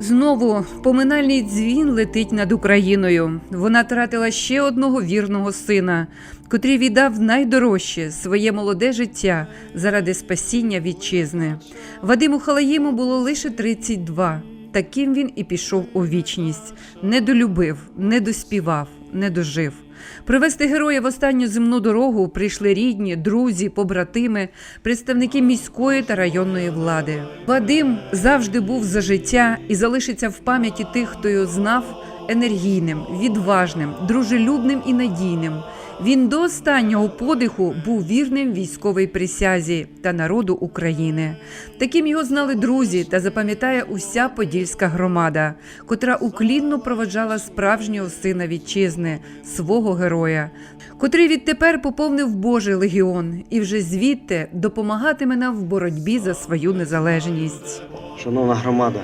Знову поминальний дзвін летить над Україною. Вона тратила ще одного вірного сина, котрий віддав найдорожче своє молоде життя заради спасіння вітчизни. Вадиму Халаїму було лише 32. Таким він і пішов у вічність. Не долюбив, не доспівав, не дожив. Привезти героя в останню земну дорогу прийшли рідні, друзі, побратими, представники міської та районної влади. Вадим завжди був за життя і залишиться в пам'яті тих, хто його знав, енергійним, відважним, дружелюбним і надійним. Він до останнього подиху був вірним військовій присязі та народу України. Таким його знали друзі та запам'ятає уся подільська громада, котра уклінно проводжала справжнього сина вітчизни, свого героя, котрий відтепер поповнив Божий легіон і вже звідти допомагатиме нам в боротьбі за свою незалежність. Шановна громада,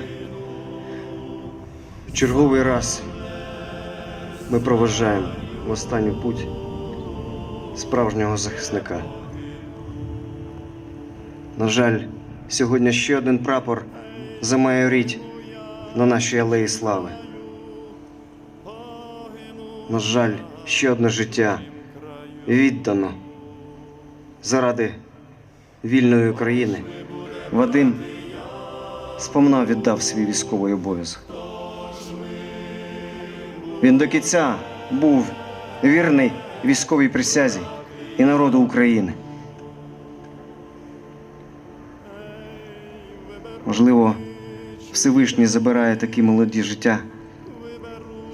черговий раз ми проважаємо в останню путь справжнього захисника. На жаль, сьогодні ще один прапор замайорить на нашій алеї слави. На жаль, ще одне життя віддано заради вільної України. Вадим сповна віддав свій військовий обов'язок. Він до кінця був вірний військовій присязі і народу України. Можливо, Всевишній забирає такі молоді життя,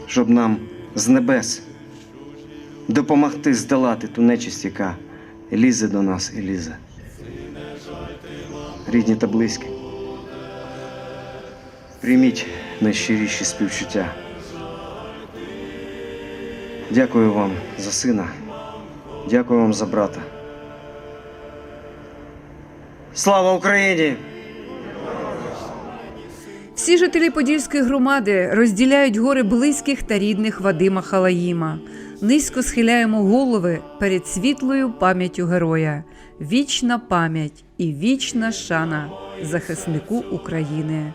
щоб нам з небес допомогти здолати ту нечисть, яка лізе до нас і лізе. Рідні та близькі. Прийміть найщиріші співчуття. Дякую вам за сина. Дякую вам за брата. Слава Україні! Всі жителі Подільської громади розділяють гори близьких та рідних Вадима Халаїма. Низько схиляємо голови перед світлою пам'яттю героя. Вічна пам'ять і вічна шана захиснику України.